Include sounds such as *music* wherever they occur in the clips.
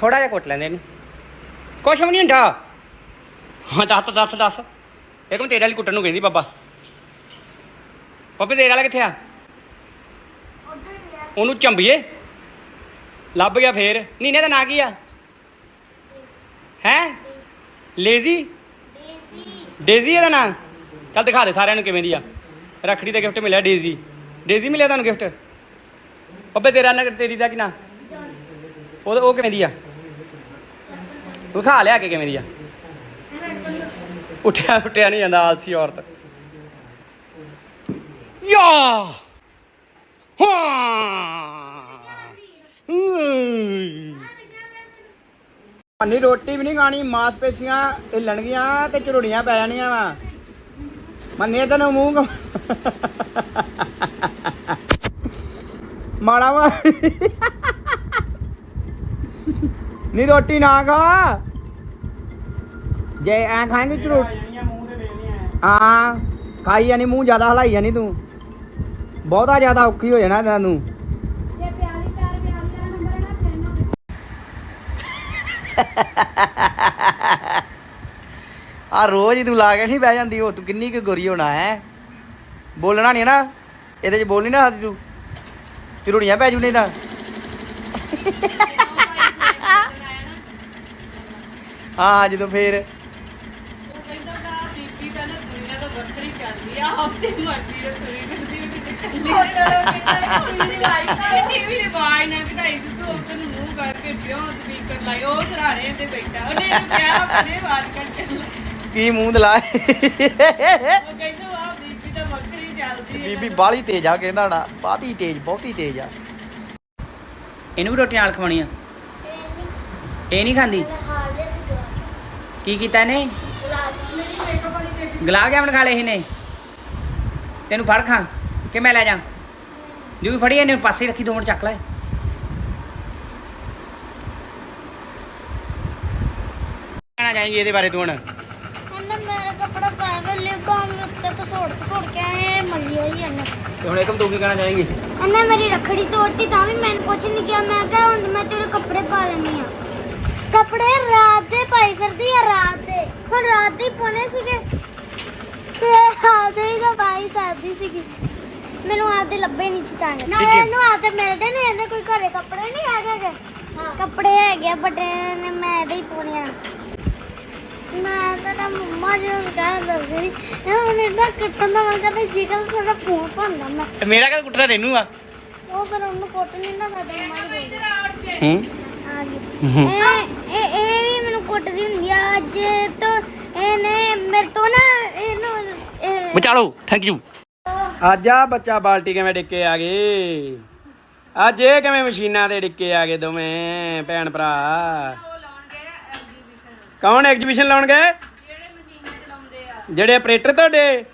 ਥੋੜਾ ਜਿਹਾ ਕੁੱਟ ਲੈਂਦੇ ਇਹਨੂੰ। ਕੁਛ ਵੀ ਨਹੀਂ ਹੁੰਦਾ। ਹਾਂ ਦੱਸ ਦੱਸ ਦੱਸ। ਇੱਕ ਮੈਂ ਤੇਰੇ ਵਾਲੀ ਕੁੱਟਣ ਨੂੰ ਕਹਿੰਦੀ ਬਾਬਾ? ਪਾਪੇ ਤੇਰੇ ਵਾਲਾ ਕਿੱਥੇ ਆ? ਉਹਨੂੰ ਚੰਬੀਏ। ਲੱਭ ਗਿਆ ਫੇਰ। ਨੀਨੇ ਦਾ ਨਾਂ ਕੀ ਆ? ਹੈ? ਲੇਜ਼ੀ? ਡੇਜ਼ੀ ਇਹਦਾ ਨਾਂ? ਚੱਲ ਦਿਖਾ ਦੇ ਸਾਰਿਆਂ ਨੂੰ ਕਿਵੇਂ ਦੀ ਆ। ਰੱਖੜੀ ਦਾ ਗਿਫਟ ਮਿਲਿਆ ਡੇਜ਼ੀ। ਡੇਜ਼ੀ ਮਿਲਿਆ ਤੁਹਾਨੂੰ ਗਿਫਟ ਪੱਪੇ ਤੇਰਾ ਨਾਂ ਤੇਰੀ ਦਾ ਕੀ ਨਾਂ? ਉਹ ਉਹ ਕਿਵੇਂ ਦੀ ਆ? ਉਹ ਖਾ ਲਿਆ ਕੇ ਕਿਵੇਂ ਦੀ ਆ? ਉੱਠਿਆ ਉੱਠਿਆ ਨਹੀਂ ਜਾਂਦਾ ਆਲਸੀ ਔਰਤ। ਯਾ! ਮੰਨੀ ਰੋਟੀ ਵੀ ਨਹੀਂ ਖਾਣੀ, ਮਾਸਪੇਸ਼ੀਆਂ ਹਿੱਲਣਗੀਆਂ ਤੇ ਝੁਰੜੀਆਂ ਪੈ ਜਾਣੀਆਂ ਵਾ। ਮੰਨੇ ਤੈਨੂੰ ਮੂੰਹ ਕਮ ਮਾੜਾ ਵਾ। ਨਹੀਂ ਰੋਟੀ ਨਾ ਖਾ। ਜੇ ਐ ਖਾਏਂਗੇ ਝੁਰੜ ਹਾਂ ਖਾਈ ਜਾਨੀ ਮੂੰਹ ਜ਼ਿਆਦਾ ਹਲਾਈ ਜਾਨੀ ਤੂੰ। ਬਹੁਤਾ ਜ਼ਿਆਦਾ ਔਖੀ ਹੋ ਜਾਣਾ ਤੈਨੂੰ ਆ *laughs* ਰੋਜ਼ ਹੀ ਤੂੰ ਲਾ ਕੇ ਨਹੀਂ ਬਹਿ ਜਾਂਦੀ ਉਹ ਤੂੰ ਕਿੰਨੀ ਕੁ ਗੋਰੀ ਹੋਣਾ ਹੈ। ਬੋਲਣਾ ਨਹੀਂ ਨਾ ਇਹਦੇ ਚ ਬੋਲ ਨਹੀਂ ਨਾ ਤੂੰ। ਚੁਰੜੀਆਂ ਪੈ ਜੂ ਨਹੀਂ ਤਾਂ। ਹਾਂ, ਜਦੋਂ ਫੇਰ ਉਹ ਕਹਿੰਦਾ ਦਾ ਬੀਬੀ ਤਾਂ ਨਾ ਦੁਨੀਆ ਤੋਂ ਵੱਖਰੀ ਚੱਲਦੀ ਆ ਹਫ਼ਤੇ ਮਰਦੀ ਆ ਤੁਰੀ ਫਿਰਦੀ ਉਹ ਕਿਤੇ ਕੱਲੀ ਉਹ ਕਹਿੰਦਾ ਕੁੜੀ ਦੀ ਲਾਈਫ ਆ ਟੀਵੀ ਦੇ ਬਾਹਰ ਨਾ ਕਢਾਈ ਤੂੰ ਉੱਧਰ ਨੂੰ ਮੂੰਹ ਕਰਕੇ ਪਿਓ ਸਪੀਕਰ ਲਾਈ ਉਹ ਸਰਾਣੇ ਤੇ ਬੈਠਾ ਉਹਨੇ ਇਹਨੂੰ ਕਿਹਾ ਆਪਣੇ ਬਾਤ ਕੱਢ ਕੀ ਮੂੰਹ ਦਲਾ ਉਹ ਕਹਿੰਦਾ ਆ ਬੀਬੀ ਤਾਂ ਵੱਖਰੀ ਚੱਲਦੀ ਆ ਬੀਬੀ ਬਾਲੀ ਤੇਜ਼ ਆ, ਕਹਿੰਦਾ ਨਾ ਬਾਤੀ ਤੇਜ਼, ਬਹੁਤੀ ਤੇਜ਼ ਆ। ਇਹਨੂੰ ਵੀ ਰੋਟੀ ਨਾਲ ਖਵਾਉਣੀ ਆ ਇਹ ਨਹੀਂ ਖਾਂਦੀ? ਕੀ ਕੀਤਾ ਇਹਨੇ? ਗੁਲਾਬ ਜਾਮਣ ਖਾ ਲਏ ਇਹਨੇ? ਤੈਨੂੰ ਫੜ ਖਾਂ ਕਿ ਮੈਂ ਲੈ ਜਾ? ਜੋ ਵੀ ਫੜੀ ਇਹਨੇ ਪਾਸੇ ਰੱਖੀ ਦੋ ਮਿੰਟ ਚੱਕ ਲੈ। ਕਹਿਣਾ ਚਾਹੀਏ ਇਹਦੇ ਬਾਰੇ ਤੂੰ ਹੁਣ? ਮੇਰਾ ਕੱਪੜਾ ਪਾਇਆ ਵੇ ਲਿਪ ਬਾਮ ਉੱਤੇ ਕਸੋੜ ਕਸੋੜ ਕੇ ਐ ਮੱਲੀ ਹੋਈ ਇਹਨੇ। ਤੇ ਹੁਣ ਇੱਕਮ ਤੂੰ ਕੀ ਕਹਿਣਾ ਚਾਹੇਂਗੀ? ਇਹਨੇ ਮੇਰੀ ਰੱਖੜੀ ਤੋੜਤੀ ਤਾਂ ਵੀ ਮੈਨੂੰ ਕੁਝ ਨਹੀਂ ਕਿਹਾ। ਮੈਂ ਕਿਹਾ ਹੁਣ ਮੈਂ ਤੇਰੇ ਕੱਪੜੇ ਪਾ ਲੈਣੀ ਆ। ਕੱਪੜੇ ਰਾਤ ਦੇ ਪਾਈ ਫਿਰਦੀ ਆ ਰਾਤ ਦੇ। ਹੁਣ ਰਾਤ ਦੇ ਹੀ ਪਾਉਣੇ ਸੀਗੇ। ਤੇ ਆਦੇ ਹੀ ਤਾਂ ਪਾਈ ਸਕਦੀ ਸੀਗੀ। ਮੈਨੂੰ ਆਪਦੇ ਲੱਭੇ ਨਹੀਂ ਸੀ ਤਾਂ। ਨਾ ਠੀਕ ਹੈ। ਇਹਨੂੰ ਆਪਦੇ ਮਿਲਦੇ ਨੇ ਇਹਦੇ ਕੋਈ ਘਰੇ ਕੱਪੜੇ ਨਹੀਂ ਹੈਗੇ ਗੇ। ਕੱਪੜੇ ਹੈਗੇ ਆ, ਵੱਡੇ ਨੇ ਮੈਂ ਇਹਦੇ ਹੀ ਪਾਉਣੇ ਆ। ਮੈਂ ਤਾਂ ਤਾਂ ਮੰਮਾ ਜੀ ਨੂੰ ਕਹਿ ਦੱਸਦੀ ਇਹ ਹੁਣ ਇਹਦਾ ਕੱਟਣ ਦਾ ਮੈਂ ਕਹਿੰਦਾ ਜਿਗਲ ਸਾਡਾ ਫੋਨ ਭੰਦਾ ਮੈਂ ਮੇਰਾ ਕਦ ਕੁੱਟਣਾ ਤੈਨੂੰ ਆ? ਉਹ ਫਿਰ ਉਹਨੂੰ ਕੁੱਟ ਨਹੀਂ ਨਾ ਸਕਦਾ ਮੰਮਾ ਜੀ ਬੋਲਦੀ। ਹੂੰ। ਆ ਗਈ। ਇਹ ਮੈਨੂੰ ਕੁੱਟਦੀ ਹੁੰਦੀ ਆ ਅੱਜ ਤੋਂ ਇਹਨੇ ਮੇਰੇ ਤੋਂ ਨਾ ਇਹਨੂੰ ਇਹ- ਬਚਾਲੋ ਥੈਂਕ ਯੂ ਅੱਜ ਆ ਬੱਚਾ ਬਾਲਟੀ ਕਿਵੇਂ ਡਿੱਕੇ ਆ ਗਏ ਅੱਜ ਇਹ ਕਿਵੇਂ ਮਸ਼ੀਨਾਂ ਤੇ ਡਿੱਕੇ ਆ ਗਏ ਦੋਵੇਂ ਭੈਣ ਭਰਾ? ਕੌਣ ਐਗਜ਼ੀਬਿਸ਼ਨ ਲਾਉਣ ਗਏ ਜਿਹੜੇ ਮਸ਼ੀਨਾਂ ਚਲਾਉਂਦੇ ਆ ਜਿਹੜੇ ਆਪਰੇਟਰ ਤੁਹਾਡੇ?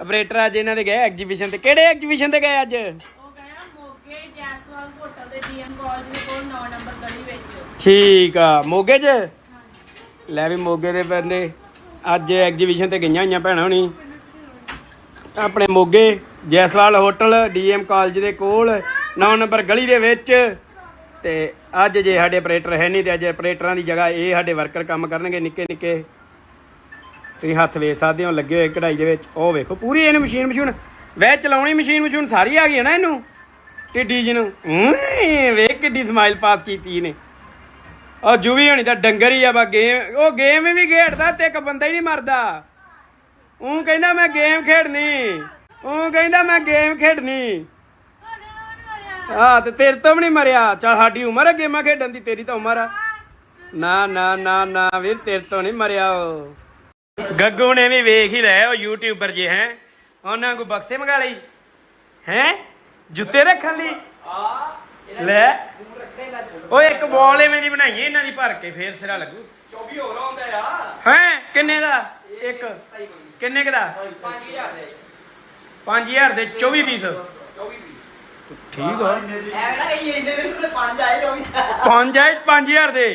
ਆਪਰੇਟਰ ਅੱਜ ਇਹਨਾਂ ਦੇ ਗਏ ਐਗਜ਼ੀਬਿਸ਼ਨ ਤੇ। ਕਿਹੜੇ ਐਗਜ਼ੀਬਿਸ਼ਨ ਤੇ ਗਏ ਅੱਜ? ਉਹ ਗਿਆ ਮੋਗੇ ਜੈਸਵਾਲ ਹੋਟਲ ਦੇ ਡੀਐਮ ਕਾਲਜ ਦੇ ਕੋਲ 9 ਨੰਬਰ ਗਲੀ ਵਿੱਚ। ਠੀਕ ਆ ਮੋਗੇ 'ਚ? ਲੈ ਵੀ ਮੋਗੇ ਦੇ ਬੰਦੇ। ਅੱਜ ਐਗਜ਼ੀਬਿਸ਼ਨ ਤੇ ਗਈਆਂ ਹੋਈਆਂ ਭੈਣਾਂ ਹੁਣੀ। ਆਪਣੇ ਮੋਗੇ ਜੈਸਵਾਲ ਹੋਟਲ ਡੀਐਮ ਕਾਲਜ ਦੇ ਕੋਲ 9 ਨੰਬਰ ਗਲੀ ਦੇ ਵਿੱਚ। ਤੇ ਅੱਜ ਜੇ ਸਾਡੇ ਆਪਰੇਟਰ ਹੈ ਨਹੀਂ ਤੇ ਅੱਜ ਆਪਰੇਟਰਾਂ ਦੀ ਜਗ੍ਹਾ ਇਹ ਸਾਡੇ ਵਰਕਰ ਕੰਮ ਕਰਨਗੇ ਨਿੱਕੇ ਨਿੱਕੇ। ਤੁਸੀਂ ਹੱਥ ਵੇਚ ਸਕਦੇ ਹੋ, ਲੱਗੇ ਹੋਏ ਕਢਾਈ ਦੇ ਵਿੱਚ। ਉਹ ਵੇਖੋ, ਪੂਰੀ ਇਹਨੂੰ ਮਸ਼ੀਨ ਮਸ਼ੀਨ ਵੈ ਚਲਾਉਣੀ ਮਸ਼ੀਨ ਮਸ਼ੀਨ ਸਾਰੀ ਆ ਗਈ ਹੈ ਨਾ ਇਹਨੂੰ। ਟਿੱਡੀ ਜੀ ਨੂੰ ਵੇਖ ਕਿੱਡੀ ਸਮਾਈਲ ਪਾਸ ਕੀਤੀ ਇਹਨੇ। ਉਹ ਜੁਵੀ ਹੋਣੀ ਤਾਂ ਡੰਗਰ ਹੀ ਆ ਬਾ ਗੇਮ ਉਹ ਗੇਮ ਵੀ ਖੇਡਦਾ ਤੇ ਇੱਕ ਬੰਦਾ ਹੀ ਨਹੀਂ ਮਰਦਾ। ਉਹ ਕਹਿੰਦਾ ਮੈਂ ਗੇਮ ਖੇਡਣੀ। ਉਹ ਕਹਿੰਦਾ ਮੈਂ ਗੇਮ ਖੇਡਣੀ। ਆ ਤੇ ਤੇਰੇ ਤੋਂ ਵੀ ਨਹੀਂ ਮਰਿਆ। ਚਲ ਸਾਡੀ ਉਮਰ ਹੈ ਗੇਮਾਂ ਖੇਡਣ ਦੀ, ਤੇਰੀ ਤਾਂ ਉਮਰ ਆ। ਨਾ ਨਾ ਨਾ ਨਾ ਵੀਰ, ਤੇਰੇ ਤੋਂ ਨਹੀਂ ਮਰਿਆ ਉਹ। ਗੱਗੂ ਨੇ ਵੀ ਵੇਖ ਹੀ ਲਿਆ, ਉਹ ਯੂਟਿਊਬਰ ਜੇ ਹੈ। ਉਹਨਾਂ ਕੋ ਬਕਸੇ ਮੰਗਾ ਲਈ। ਹੈ? ਜੁੱਤੇ ਰੱਖਣ ਲਈ ਲੈ। ਓਏ ਇੱਕ ਬਾਲ ਐਵੇਂ ਦੀ ਬਣਾਈਏ ਇਹਨਾਂ ਦੀ ਭਰ ਕੇ ਫੇਰ ਸਿਰਾ ਲੱਗੂ। 24 ਹੋਰ ਆਉਂਦਾ ਆ। ਹੈ ਕਿੰਨੇ ਦਾ? ਇੱਕ। ਕਿੰਨੇ ਕ ਦਾ? 5000 ਦੇ। 5000 ਦੇ 24 ਪੀਸ। 24 ਠੀਕ ਆ। ਪੰਜ ਆਏ 5000 ਦੇ।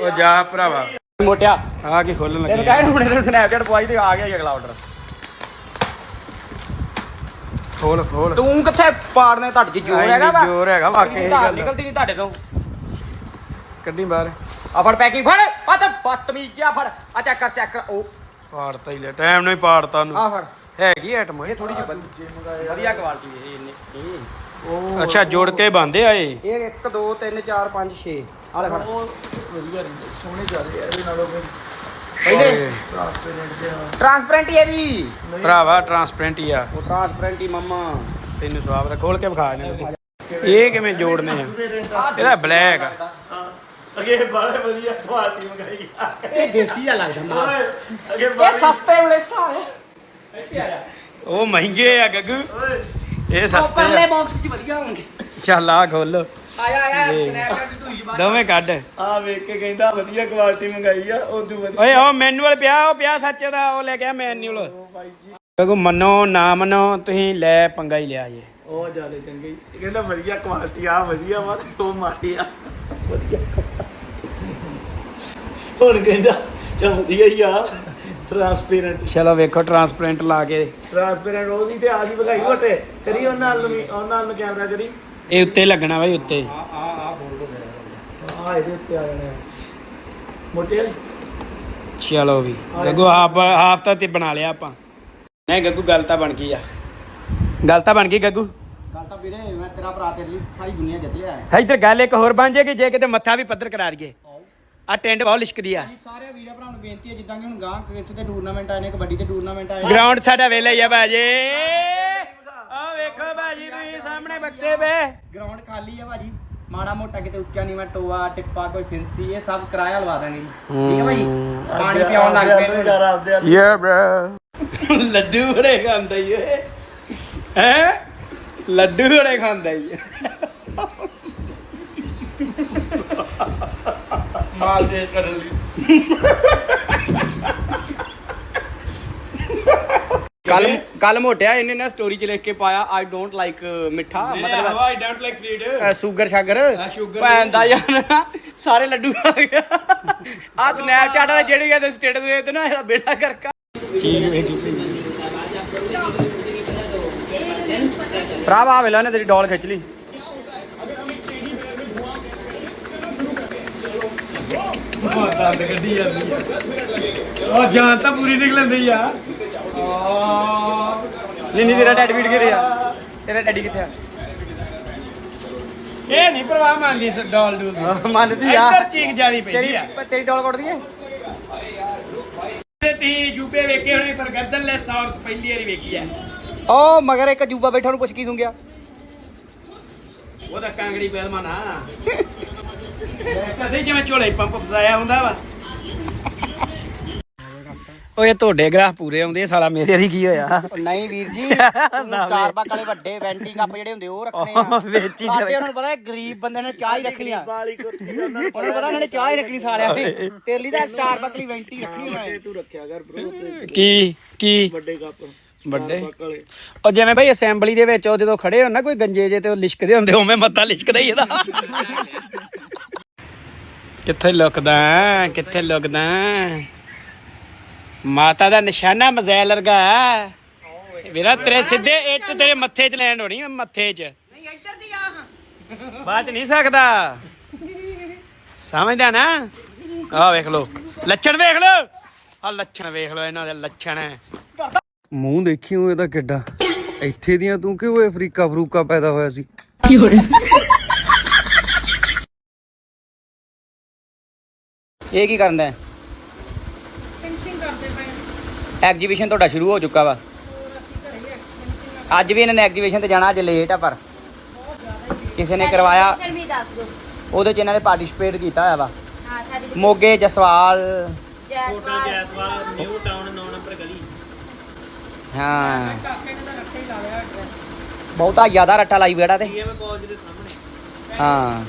ਉਹ ਜਾ ਭਰਾਵਾ। ਮੋਟਿਆ। ਆ ਕੇ ਖੋਲਣ ਲੱਗੇ। ਤੈਨੂੰ ਕਹਿ ਹੁਣੇ ਤੈਨੂੰ ਸਨੈਪਚੈਟ ਪਵਾਈ ਤੇ ਆ ਗਿਆ ਜੀ ਅਗਲਾ ਆਰਡਰ ਖੋਲ ਖੋਲ। ਤੂੰ ਕਿੱਥੇ ਪਾੜਨੇ ਤੁਹਾਡੇ ਚ ਜੋਰ ਹੈਗਾ ਵਾ? ਜ਼ੋਰ ਹੈਗਾ ਵਾਕਈ ਇਹ ਗੱਲ। ਨਿਕਲਦੀ ਨਹੀਂ ਤੁਹਾਡੇ ਤੋਂ। ਕੱਢੀ ਬਾਹਰ। ਆ ਫੜ ਪੈਕਿੰਗ ਫੜ। ਆ ਤਾਂ ਬਦਤਮੀਜ਼ ਜਿਹਾ ਫੜ। ਆ ਚੈੱਕ ਕਰ ਚੈੱਕ ਕਰ। ਉਹ। ਪਾੜਤਾ ਹੀ ਲੈ ਟਾਈਮ ਨਾਲ ਹੀ ਪਾੜਤਾ ਆ ਉਹਨੂੰ ਫੜ। ਹੈਗੀ ਆਈਟਮ ਇਹ? ਥੋੜੀ ਜਿਹੀ ਵਧੀਆ ਕੁਆਲਿਟੀ ਹੈ ਇਹ ਇੰਨੇ ਇਹ। ਉਹ ਅੱਛਾ ਜੋੜ ਕੇ ਬੰਦੇ ਆਏ ਇਹ? 1 2 3 4 5 6 ਆ ਲੈ ਫੜ। ਪਹਿਲੇ ਟ੍ਰਾਂਸਪੇਰੈਂਟ ਹੀ ਹੈ ਵੀ ਭਰਾਵਾ ਟਰਾਂਸਪੇਰੈਂਟ ਹੀ ਆ। ਉਹ ਟ੍ਰਾਂਸਪੇਰੈਂਟ ਹੀ ਮੰਮਾ। ਤੈਨੂੰ ਸਵਾਬ ਦਾ ਖੋਲ ਕੇ ਵਿਖਾ ਇਹਨੂੰ। ਇਹ ਕਿਵੇਂ ਜੋੜਨੇ ਆ? ਇਹਦਾ ਬਲੈਕ ਆ। ਅਗੇ ਬਾਲੇ ਵਧੀਆ ਕੁਆਲਿਟੀ ਮੰਗਾਈ ਇਹ ਦੇਸੀ ਆ ਲੱਗਦਾ ਮਾਲ। ਅਗੇ ਇਹ ਸਸਤੇ ਵਾਲੇ ਸਾਰੇ ਇੱਥੇ ਆ ਜਾ। ਉਹ ਮਹਿੰਗੇ ਆ ਗੱਗੂ। ਇਹ ਸਸਤੇ ਪਰਲੇ ਬਾਕਸ 'ਚ ਵਧੀਆ ਹੋਣਗੇ। ਚੱਲ ਆ ਖੋਲ ਆਇਆ ਆਇਆ ਦੇਖ। ਸਨੈਪਚੈਟ ਦੀ ਧੂਈ ਬਾਹਰ ਦੋਵੇਂ ਕੱਢ। ਆ ਵੇਖ ਕੇ ਕਹਿੰਦਾ ਵਧੀਆ ਕੁਆਲਿਟੀ ਮੰਗਾਈ ਆ ਉਦੋਂ ਵਧੀਆ। ਓਏ ਉਹ ਮੈਨੂਅਲ ਪਿਆ ਉਹ ਪਿਆ ਸੱਚ ਦਾ ਉਹ ਲੈ ਗਿਆ ਮੈਨੂਅਲ ਬਾਈ ਜੀ। ਮੰਨੋ ਨਾ ਮੰਨੋ ਤੁਸੀਂ ਲੈ ਪੰਗਾ ਹੀ ਲਿਆ ਜੇ। ਉਹ ਜਾਲੇ ਚੰਗੇ ਹੀ। ਇਹ ਕਹਿੰਦਾ ਵਧੀਆ ਕੁਆਲਿਟੀ ਆ ਵਧੀਆ ਵਾ ਤੇ ਉਹ ਮਾਰੀ ਆ। ਵਧੀਆ ਹੁਣ ਕਹਿੰਦਾ ਚਾ ਵਧੀਆ ਹੀ ਆ ਟ੍ਰਾਂਸਪੇਰੈਂਟ ਚਲੋ ਵੇਖੋ ਟਰਾਂਸਪੇਰੈਂਟ ਲਾ ਕੇ। ਟ੍ਰਾਂਸਪੇਰੈਂਟ ਉਹਦੀ ਤੇ ਆ ਵੀ ਵਿਖਾਈ ਘਟੇ। ਕਰੀ ਉਹਨਾਂ ਨਾਲ ਨੂੰ ਵੀ ਉਹਨਾਂ ਨਾਲ ਨੂੰ ਕੈਮਰਾ ਕਰੀ। ਇਹ ਉੱਤੇ ਲੱਗਣਾ ਬਾਈ ਉੱਤੇ। ਆ ਆ ਆ ਫੋਲਡ ਹੋ ਗਿਆ ਆ ਇਹਦੇ ਉੱਤੇ ਆ ਜਾਣਾ ਮੋਟੇ ਚਲੋ ਵੀ। ਗੱਗੂ ਹਾਫ ਹਾਫ ਤਾਂ ਤੇ ਬਣਾ ਲਿਆ ਆਪਾਂ। ਨਹੀਂ ਗੱਗੂ ਗੱਲ ਤਾਂ ਬਣ ਗਈ ਆ। ਗੱਲ ਤਾਂ ਬਣ ਗਈ ਗੱਗੂ। ਗੱਲ ਤਾਂ ਵੀਰੇ ਮੈਂ ਤੇਰਾ ਭਰਾ ਤੇਰੇ ਲਈ ਸਾਰੀ ਦੁਨੀਆ ਜਿੱਤ ਲਿਆ ਹੈ। ਇੱਧਰ ਗੱਲ ਇੱਕ ਹੋਰ ਬਣ ਜਾਏਗੀ ਜੇ ਕਿਤੇ ਮੱਥਾ ਵੀ ਪੱਧਰ ਕਰਾ ਦਈਏ। ਆ ਟੈਂਟ ਬਹੁਤ ਲਿਸ਼ਕਦੀ ਆ। ਜੀ ਸਾਰੇ ਵੀਰਾਂ ਭਰਾਵਾਂ ਨੂੰ ਬੇਨਤੀ ਹੈ ਜਿੱਦਾਂ ਕਿ ਹੁਣ ਗਾਂ ਕਿਤੇ ਤੇ ਟੂਰਨਾਮੈਂਟ ਆਏ ਨੇ ਕਬੱਡੀ ਦੇ ਟੂਰਨਾਮੈਂਟ ਆਏ ਨੇ। ਗਰਾਊਂਡ ਸਾਡਾ ਵੇਲੇ ਹੀ ਆ ਬਾਜੀ ਆ ਵੇਖੋ ਬਾਜੀ ਤੁਸੀਂ ਬਕਸੇ ਵੇ। ਗਰਾਊਂਡ ਖਾਲੀ ਆ ਭਾਜੀ। ਮਾੜਾ ਮੋਟਾ ਕਿਤੇ ਉੱਚਾ ਨੀਵਾਂ ਟੋਆ ਟਿੱਪਾ ਕੋਈ ਫਿੰਸੀ ਇਹ ਸਭ ਕਿਰਾਇਆ ਲਵਾ ਦਾਂਗੇ ਜੀ। ਠੀਕ ਹੈ ਭਾਜੀ? ਪਾਣੀ ਪਿਆਉਣ ਲੱਗ ਪਏ ਨੇ। ਘਰ ਆਪਦੇ ਆਪ ਯਾ ਬ੍ਰੋ *laughs* ਲੱਡੂ ਬੜੇ ਖਾਂਦਾ ਈ ਏ ਹੈ? ਲੱਡੂ ਬੜੇ ਖਾਂਦਾ ਈ ਮਾਲ ਦੇ ਕਰਨ ਲਈ। *laughs* ਕੱਲ ਕੱਲ ਮੋਟਿਆ ਇਹਨੇ ਨਾ ਸਟੋਰੀ 'ਚ ਲਿਖ ਕੇ ਪਾਇਆ ਆਈ ਡੋਂਟ ਲਾਈਕ ਮਿੱਠਾ ਮਤਲਬ I don't like sweet sugar. ਸ਼ਾਗਰ ਭੈਣ ਦਾ ਯਾਰ ਸਾਰੇ ਲੱਡੂ ਖਾ ਗਿਆ। ਆ ਸਨੈਪਚੈਟ ਵਾਲੇ ਜਿਹੜੇ ਕਹਿੰਦੇ ਸਟੇਟਸ ਵੇਚ ਤੇ ਨਾ ਇਹਦਾ ਬੇੜਾ ਕਰਕਾ। ਭਰਾਵਾ ਵੇਲਾ ਨੇ ਤੇਰੀ ਡੋਲ ਖਿੱਚ ਲਈ। ਦੰਦ ਕੱਢੀ ਜਾਂਦੀ ਆ। ਉਹ ਜਾਨ ਤਾਂ ਪੂਰੀ ਨਿਕਲਦੀ ਆ। ਨਹੀਂ ਨਹੀਂ ਤੇਰਾ ਡੈਡ ਵੀਡ ਕਿੱਥੇ ਆ? ਤੇਰਾ ਡੈਡੀ ਕਿੱਥੇ ਆ? ਇਹ ਨਹੀਂ ਪਰਵਾਹ ਮੰਨਦੀ ਇਸ ਡਾਲ ਡੂਲ ਦੀ। ਮੰਨਦੀ ਆ। ਇੱਧਰ ਚੀਕ ਜਿਆਦੀ ਪੈਂਦੀ ਆ। ਤੇਰੀ ਡੋਲ ਕੁੱਟਦੀ ਏ? ਤੇ ਤੀ ਜੂਪੇ ਵੇਖੇ ਹੋਣੇ ਪਰ ਗਰਦਨ ਲੈ ਸੌਰ ਪਹਿਲੀ ਵਾਰੀ ਵੇਖੀ ਆ। ਓ ਮਗਰ ਇੱਕ ਅਜੂਬਾ ਬੈਠਾ ਨੂੰ ਪੁੱਛ ਕੀ ਸੁੰਗਿਆ ਉਹਦਾ ਕਾਂਗੜੀ ਪਹਿਲਵਾਨ ਆ। *laughs* ਕਦੇ ਜਿਵੇਂ ਝੋਲੇ ਪੰਪ ਫਸਾਇਆ ਹੁੰਦਾ ਵਾ। ਓਏ ਤੁਹਾਡੇ ਗ੍ਰਾਹ ਪੂਰੇ ਆਉਂਦੇ ਸਾਲਾ ਮੇਰੇ ਦੀ ਕੀ ਹੋਇਆ? ਨਹੀਂ ਵੀਰ ਜੀ ਸਟਾਰਬਕ ਵਾਲੇ ਵੱਡੇ ਵੈਂਟੀ ਕੱਪ ਜਿਹੜੇ ਹੁੰਦੇ ਉਹ ਰੱਖਣੇ ਆ। ਵੇਚੀ ਸਾਡੇ ਉਹਨਾਂ ਨੂੰ ਪਤਾ ਹੈ ਗਰੀਬ ਬੰਦੇ ਨੇ ਚਾਹ ਹੀ ਰੱਖਣੀ ਆ। ਵਾਲੀ ਕੁਰਸੀ ਉਹਨਾਂ ਨੂੰ ਉਹਨਾਂ ਨੂੰ ਪਤਾ ਉਹਨਾਂ ਨੇ ਚਾਹ ਹੀ ਰੱਖਣੀ ਸਾਰਿਆਂ ਨੇ। ਤੇਰੇ ਲਈ ਤਾਂ ਸਟਾਰਬਕ ਲਈ ਵੈਂਟੀ ਰੱਖਣੀ ਉਹਨਾਂ ਨੇ। ਤੂੰ ਰੱਖਿਆ ਕਰ ਬ్రో ਕੀ ਕੀ? ਵੱਡੇ ਕੱਪ ਵੱਡੇ ਵਾਲੇ। ਉਹ ਜਿਵੇਂ ਭਾਈ ਅਸੈਂਬਲੀ ਦੇ ਵਿੱਚ ਉਹ ਜਦੋਂ ਖੜੇ ਹੋਣ ਨਾ ਕੋਈ ਗੰਜੇ ਜੇ ਤੇ ਉਹ ਲਿਸ਼ਕਦੇ ਹੁੰਦੇ ਉਵੇਂ ਮੱਤਾ ਲਿਸ਼ਕਦਾ ਹੀ ਇਹਦਾ। ਕਿੱਥੇ ਲੁਕਦਾ ਹੈ? ਕਿੱਥੇ ਲੁਕਦਾ ਹੈ? ਮਾਤਾ ਦਾ ਨਿਸ਼ਾਨਾ ਮਜ਼ੈਲ ਵਰਗਾ ਹੈ। ਵੀਰਾ ਤੇਰੇ ਸਿੱਧੇ ਇੱਟ ਤੇਰੇ ਮੱਥੇ 'ਚ ਲੈਣ ਹੋਣੀ ਮੱਥੇ 'ਚ। ਨਹੀਂ ਇੱਧਰ ਦੀ ਆ। ਬਾਅਦ 'ਚ ਨਹੀਂ ਸਕਦਾ। ਸਮਝਦਾ ਨਾ? ਆਹ ਵੇਖ ਲੋ ਲੱਛਣ ਵੇਖ ਲੋ ਆ ਲੱਛਣ ਵੇਖ ਲੋ ਇਹਨਾਂ ਦੇ ਲੱਛਣ। ਮੂੰਹ ਦੇਖੀ ਉਹ ਇਹਦਾ ਕਿੱਡਾ। ਇੱਥੇ ਦੀਆਂ ਤੂੰ ਕਿ ਉਹ ਅਫਰੀਕਾ ਫਰੂਕਾ ਪੈਦਾ ਹੋਇਆ ਸੀ? ਇਹ ਕੀ ਕਰਨ ਦਾ ਹੈ? ਫਿਨਿਸ਼ਿੰਗ ਕਰਦੇ ਪਏ ਐਗਜੀਬਿਸ਼ਨ ਤੁਹਾਡਾ ਸ਼ੁਰੂ ਹੋ ਚੁੱਕਾ ਵਾ। ਅੱਜ ਵੀ ਇਹਨਾਂ ਨੇ ਐਗਜੀਬਿਸ਼ਨ ਤੇ ਜਾਣਾ ਅੱਜ ਲੇਟ ਆ ਪਰ। ਕਿਸੇ ਨੇ ਕਰਵਾਇਆ Location ਵੀ ਦੱਸ ਦਿਓ। ਉਹਦੇ ਚ ਇਹਨਾਂ ਨੇ ਪਾਰਟਿਸਿਪੇਟ ਕੀਤਾ ਹੋਇਆ ਵਾ। ਹਾਂ ਸਾਡੀ ਮੋਗੇ Jaswal. Jaiswal. New town 9 number ਗਲੀ। ਹਾਂ। ਬਹੁਤਾ ਜ਼ਿਆਦਾ ਰੱਟਾ ਲਾਈ ਬੇੜਾ ਤੇ। ਡੀਐਮ ਕਾਲਜ ਦੇ ਸਾਹਮਣੇ। ਹਾਂ।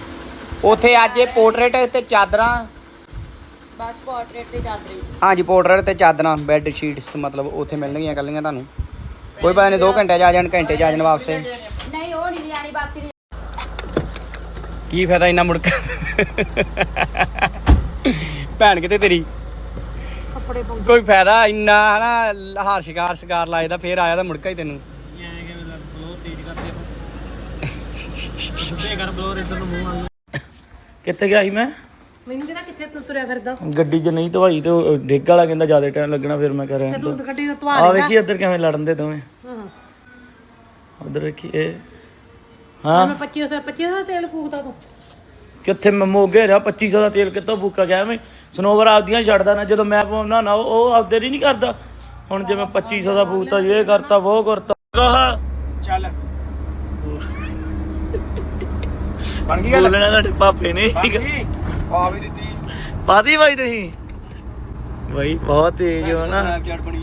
ਉਥੇ ਅੱਜ ਇਹ ਪੋਰਟਰੇਟ ਤੇ ਚਾਦਰਾਂ ਬਸ ਪੋਰਟਰੇਟ ਤੇ ਚਾਦਰੀ ਹਾਂਜੀ ਪੋਰਟਰੇਟ ਤੇ ਚਾਦਰਾਂ ਬੈੱਡ ਸ਼ੀਟਸ ਮਤਲਬ ਉਥੇ ਮਿਲਣਗੀਆਂ ਕੱਲੀਆਂ ਤੁਹਾਨੂੰ। ਕੋਈ ਪਤਾ ਨਹੀਂ 2 ਘੰਟੇ ਆ ਜਾਣ ਘੰਟੇ ਆ ਜਾਣ ਵਾਪਸੇ। ਨਹੀਂ ਉਹ ਨਹੀਂ ਲਿਆਣੀ ਬਾਕੀ ਕੀ ਫਾਇਦਾ ਇੰਨਾ ਮੁੜਕ ਭੈਣ ਕਿਤੇ ਤੇਰੀ? ਕੱਪੜੇ ਪਾਉਂ ਕੋਈ ਫਾਇਦਾ ਇੰਨਾ ਹਨਾ ਹਾਰ ਸ਼ਿਕਾਰ ਸ਼ਿਕਾਰ ਲਾਇਦਾ ਫੇਰ ਆਇਆ ਤਾਂ ਮੁੜਕਾ ਹੀ ਤੈਨੂੰ। ਕਿੱਥੇ ਗਿਆ ਸੀ ਮੈਂ? ਮੈਨੂੰ ਕਿਹੜਾ ਕਿੱਥੇ ਤੂੰ ਤੁਰਿਆ ਫਿਰਦਾ? ਗੱਡੀ 'ਚ ਨਹੀਂ ਧਵਾਈ ਤੇ ਉਹ ਡਿੱਗ ਵਾਲਾ ਕਹਿੰਦਾ ਜ਼ਿਆਦਾ ਟਾਈਮ ਲੱਗਣਾ ਫਿਰ ਮੈਂ ਕਰਿਆ ਤੂੰ ਤਾਂ ਗੱਡੀ ਧਵਾ ਆ ਵੇਖੀ ਇੱਧਰ ਕਿਵੇਂ ਲੜਨ ਦੇ ਦੋਵੇਂ। ਹਾਂ। ਉਧਰ ਵੇਖੀ ਇਹ। ਹਾਂ। ਮੈਂ 2500 2500 ਦਾ ਤੇਲ ਫੂਕਦਾ ਤੂੰ। ਕਿੱਥੇ ਮੈਂ ਮੋਗੇ ਰਿਹਾ 2500 ਦਾ ਤੇਲ ਕਿੱਥੋਂ ਫੂਕਾ ਗਿਆ ਮੈਂ ਸਨੋਵਰ ਆਪਦੀਆਂ ਛੱਡਦਾ ਨਾ ਜਦੋਂ ਮੈਂ ਪਾਉਣਾ ਨਾ ਉਹ ਉਹ ਆਪਦੇ ਨਹੀਂ ਕਰਦਾ। ਹੁਣ ਜੇ ਮੈਂ 2500 ਦਾ ਫੂਕਤਾ ਇਹ ਕਰਤਾ ਉਹ ਕਰਤਾ। ਕਹਾ ਚੱਲ। ਬਣ ਗਈ ਗੱਲ? ਬੋਲਣਾ ਤੁਹਾਡੇ ਪਾਪੇ ਨੇ। ਬਣ ਗਈ। ਆ ਵੀ ਦਿੱਤੀ। ਪਾਦੀ ਬਾਈ ਤੁਸੀਂ? ਬਾਈ ਬਹੁਤ ਤੇਜ਼ ਹੋ ਨਾ। ਸਨੈਪਚੈਟ ਬਣੀ